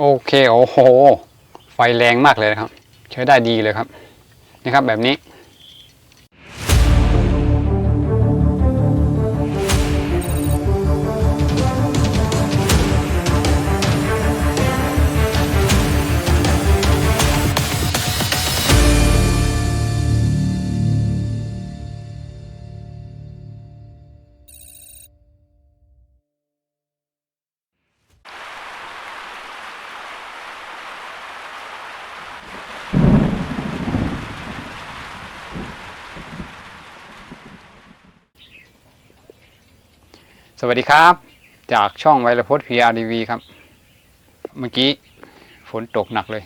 โอเคโอ้โห ไฟแรงมากเลยนะครับ ใช้ได้ดีเลยครับ นี่ครับแบบนี้ สวัสดีครับ จากช่องไวรพจน์ PRDV ครับ เมื่อกี้ฝนตกหนักเลย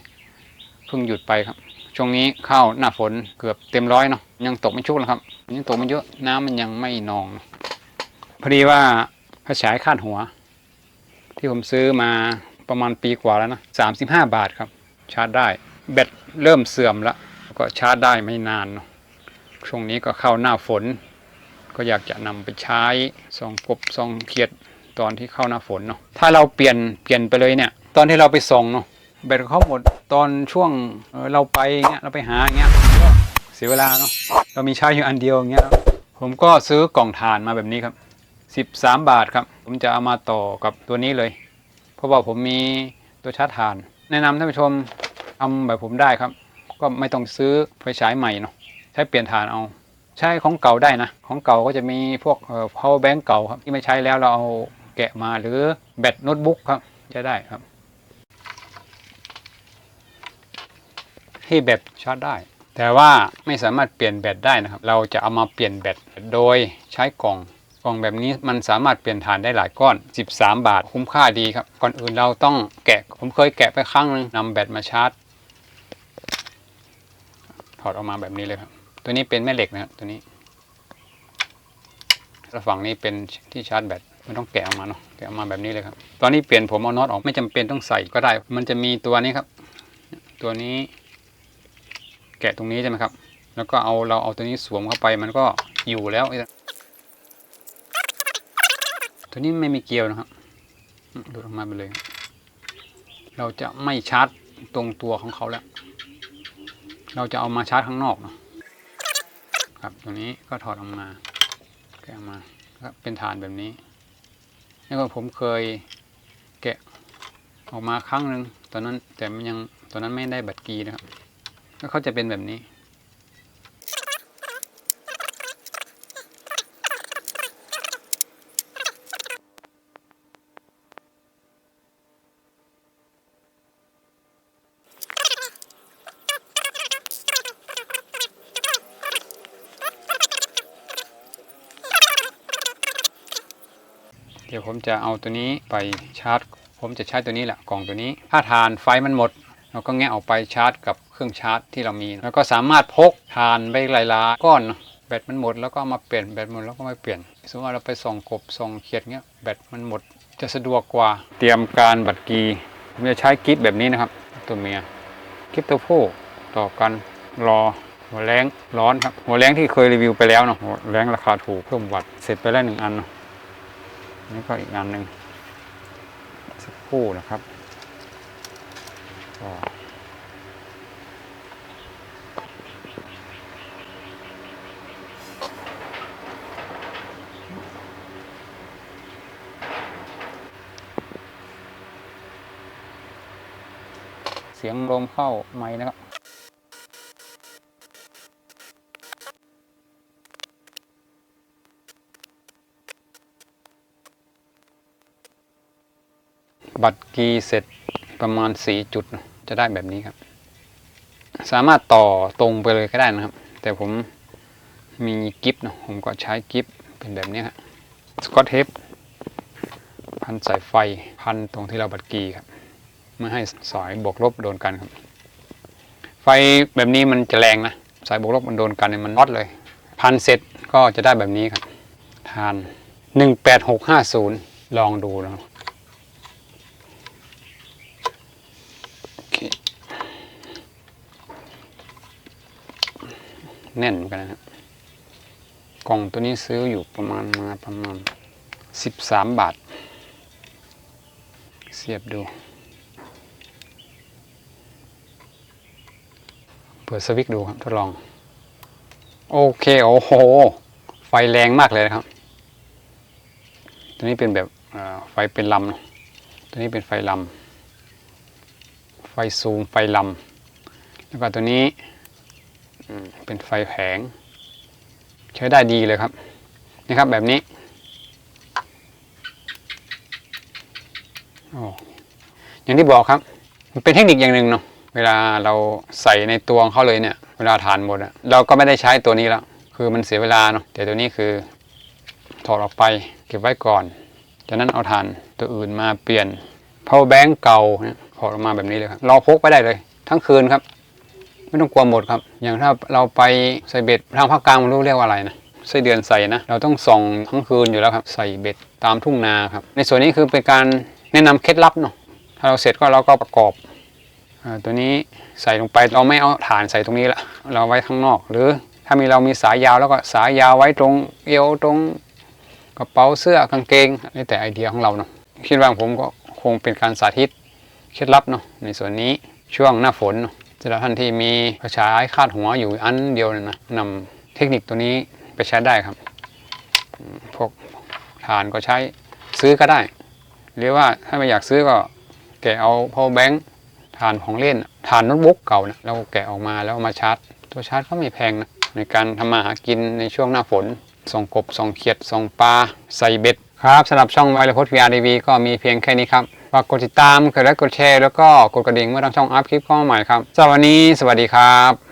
เพิ่งหยุดไปครับ ช่วงนี้เข้าหน้าฝนเกือบเต็มร้อยเนาะยังตกไม่ชุกนะครับ ยังตกไม่เยอะน้ำมันยังไม่นองนะพอดีว่าพระฉายคาดหัว ที่ผมซื้อมาประมาณปีกว่าแล้วนะสามสิบห้าบาทครับ ชาร์จได้ แบตเริ่มเสื่อมแล้วก็ชาร์จได้ไม่นานเนาะช่วงนี้ก็เข้าหน้าฝน ก็อยากจะนำไปใช้ส่องกบส่องเขียดตอนที่เข้าหน้าฝนเนาะถ้าเราเปลี่ยนเปลี่ยนไปเลยเนี่ย ตอนที่เราไปส่องเนาะแบตเขาหมดตอนช่วงเเราไปเงี้ยเราไปหาเงี้ยเสียเวลาเนาะเรามีใช้อยู่อันเดียวเงี้ยผมก็ซื้อกล่องถ่านมาแบบนี้ครับ 13 บาทครับ ผมจะเอามาต่อกับตัวนี้เลย เพราะว่าผมมีตัวชาร์จถ่าน แนะนำท่านผู้ชมทำแบบผมได้ครับ ก็ไม่ต้องซื้อไฟฉายใหม่เนาะใช้เปลี่ยนถ่านเอา ใช้ของเก่าได้นะ ของเก่าก็จะมีพวกเอ่อ power bank เก่าครับที่ไม่ใช้แล้วเราเอาแกะมาหรือแบตโน้ตบุ๊กครับจะได้ครับ ที่แบตชาร์จได้ แต่ว่าไม่สามารถเปลี่ยนแบตได้นะครับ เราจะเอามาเปลี่ยนแบตโดยใช้กล่องกล่องแบบนี้มันสามารถเปลี่ยนฐานได้หลายก้อน 13 บาทคุ้มค่าดีครับ ก่อนอื่นเราต้องแกะ ผมเคยแกะไปครั้งนึงนำแบตมาชาร์จ ถอดออกมาแบบนี้เลยครับ ตัวนี้เป็นแม่เหล็กนะครับตัวนี้แล้วฝั่งนี้เป็นที่ชาร์จแบตมันต้องแกะออกมาเนาะแกะออกมาแบบนี้เลยครับ ตอนนี้เปลี่ยนผมเอาน็อตออกไม่จำเป็นต้องใส่ก็ได้ มันจะมีตัวนี้ครับ ตัวนี้ แกะตรงนี้ใช่ไหมครับ แล้วก็เอาเราเอาตัวนี้สวมเข้าไปมันก็อยู่แล้วตัวนี้ไม่มีเกลียวนะครับดูดออกมาไปเลย เราจะไม่ชาร์จตรงตัวของเขาแล้ว เราจะเอามาชาร์จข้างนอกเนาะ ครับตรงนี้ก็ถอดออกมาแกะออกมาครับเป็นฐานแบบนี้ แล้วก็ผมเคยแกะออกมาครั้งหนึ่งตอนนั้นแต่มันยังตอนนั้นไม่ได้บัตรกีนะครับ ก็เขาจะเป็นแบบนี้ ดี๋ยวผมจะเอาตัวนี้ไปชาร์จ ผมจะใช้ตัวนี้แหละกล่องตัวนี้ ถ้าทานไฟมันหมด เราก็แงะออกไปชาร์จกับเครื่องชาร์จที่เรามี แล้วก็สามารถพกทานไปหลายๆก้อนแบตมันหมดแล้วก็มาเปลี่ยนแบตหมดแล้วก็มาเปลี่ยน สมมติว่าเราไปส่องกบส่องเขียดเงี้ยแบตมันหมดจะสะดวกกว่าเตรียมการบัตรกีผมจะใช้กิฟแบบนี้นะครับ ตัวเมียกิฟตัวผู้ต่อกันรอหัวแรงร้อนครับหัวแรงที่เคยรีวิวไปแล้วเนาะหัวแรงราคาถูกเพิ่มวัตต์เสร็จไปแล้วหนึ่งอันเนาะ นี่ก็อีกอันหนึ่งสักคู่นะครับก็เสียงลมเข้าไม้นะครับ บัตรกีเสร็จประมาณ 4 จุดจะได้แบบนี้ครับ สามารถต่อตรงไปเลยก็ได้นะครับ แต่ผมมีกิฟต์นะผมก็ใช้กิฟต์เป็นแบบนี้ครับสกอตเทปพันสายไฟพันตรงที่เราบัตรกีครับไม่ให้สายบวกลบโดนกันครับ ไฟแบบนี้มันจะแรงนะสายบวกลบมันโดนกันเนี่ยมันน็อตเลย พันเสร็จก็จะได้แบบนี้ครับทาน 18650 ลองดูนะ แน่นเหมือนกันนะฮะกล่องตัวนี้ซื้ออยู่ประมาณมาประมาณ 13 บาท เสียบดู เปิดสวิตดูครับทดลอง โอเค โอ้โห ไฟแรงมากเลยนะครับ ตัวนี้เป็นแบบไฟเป็นลำตัวนี้เป็นไฟลำ ไฟซูมไฟลำแล้วก็ตัวนี้เป็นไฟแผง ใช้ได้ดีเลยครับนี่ครับแบบนี้โอ้อย่างที่บอกครับ มันเป็นเทคนิคอย่างหนึ่งเนาะเวลาเราใส่ในตวงเขาเลยเนี่ย เวลาทานหมดอะเราก็ไม่ได้ใช้ตัวนี้แล้วคือมันเสียเวลาเนาะแต่ตัวนี้คือถอดออกไปเก็บไว้ก่อน จากนั้นเอาถ่านตัวอื่นมาเปลี่ยน power bank เก่าเนี่ย อดออกมาแบบนี้เลยครับเราพกไปได้เลย ทั้งคืนครับ ไม่ต้องกลัวหมดครับ อย่างถ้าเราไปใส่เบ็ดทางภาคกลางมันรู้เรียกว่าอะไรนะไส้เดือนใส่นะ เราต้องส่องทั้งคืนอยู่แล้วครับ ใส่เบ็ดตามทุ่งนาครับ ในส่วนนี้คือเป็นการแนะนำเคล็ดลับเนาะถ้าเราเสร็จก็เราก็ประกอบอตัวนี้ใส่ลงไปเราไม่เอาฐานใส่ตรงนี้ละเราไว้ข้างนอก หรือถ้ามีเรามีสายยาวแล้วก็สายยาวไว้ตรงเอวตรงกระเป๋าเสื้อกางเกงนี่แต่ไอเดียของเราเนาะคิดว่าผมก็คงเป็นการสาธิต เคล็ดลับเนาะในส่วนนี้ช่วงหน้าฝนเนาะสำหรับท่านที่มีกระชายคาดหัวอยู่อันเดียวเนยนะนำเทคนิคตัวนี้ไปใช้ได้ครับ พวกฐานก็ใช้ซื้อก็ได้ หรือว่าถ้าไม่อยากซื้อก็แกะเอา power bank ฐานของเล่นฐานโน้ตบุ๊กเก่านะเราแกะออกมาแล้วเอามาชาร์จ ตัวชาร์จก็ไม่แพงนะในการทำมาหากินในช่วงหน้าฝนส่องกบส่องเขียดส่องปลาใส่เบ็ดครับสำหรับช่องไวรัพจน์ VRDV ก็มีเพียงแค่นี้ครับ ฝากกดติดตามกดไลค์กดแชร์แล้วก็กดกระดิ่งเมื่อทางช่องอัพคลิปเข้ามาใหม่ครับสำหรับวันนี้สวัสดีครับ